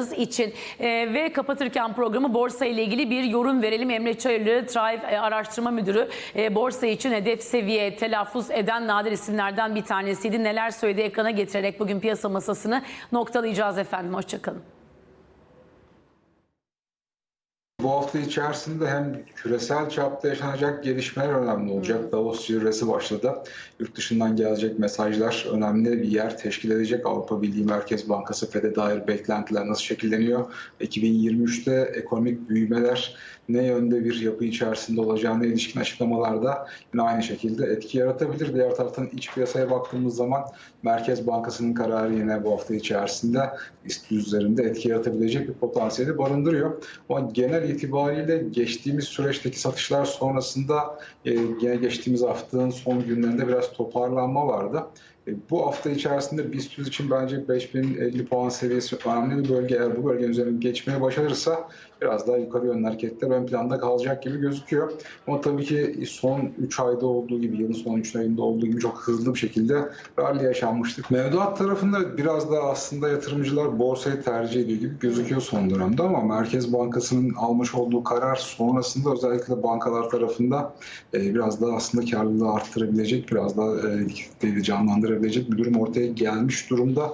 için e, ve kapatırken programı borsa ile ilgili bir yorum verelim. Emre Çayırlı, Tribe e, Araştırma Müdürü e, borsa için hedef seviye telaffuz eden nadir isimlerden bir tanesiydi. Neler söyledi ekrana getirerek bugün piyasa masasını noktalayacağız efendim. Hoşçakalın. Bu hafta içerisinde hem küresel çapta yaşanacak gelişmeler önemli olacak. Davos zirvesi başladı. Yurt dışından gelecek mesajlar önemli bir yer teşkil edecek. Avrupa Birliği Merkez Bankası FED'e dair beklentiler nasıl şekilleniyor? 2023'te ekonomik büyümeler ne yönde bir yapı içerisinde olacağına ilişkin açıklamalarda yine aynı şekilde etki yaratabilir. Diğer taraftan iç piyasaya baktığımız zaman Merkez Bankası'nın kararı yine bu hafta içerisinde BIST üzerinde etki yaratabilecek bir potansiyeli barındırıyor. Ama genel itibariyle geçtiğimiz süreçteki satışlar sonrasında e, geçtiğimiz haftanın son günlerinde biraz toparlanma vardı. E, Bu hafta içerisinde BIST 100 için bence 5050 puan seviyesi önemli bir bölge. Eğer bu bölgenin üzerine geçmeye başarırsa biraz daha yukarı yönlü hareketler ön planda kalacak gibi gözüküyor. Ama tabii ki son 3 ayda olduğu gibi, yılın son 3 ayında olduğu gibi çok hızlı bir şekilde rally yaşanmıştık. Mevduat tarafında biraz daha aslında yatırımcılar borsayı tercih ediyor gibi gözüküyor son dönemde ama Merkez Bankası'nın almış olduğu karar sonrasında özellikle bankalar tarafında e, biraz daha aslında karlılığı arttırabilecek, biraz daha e, likiditeyi de canlandırabilecek bir durum ortaya gelmiş durumda.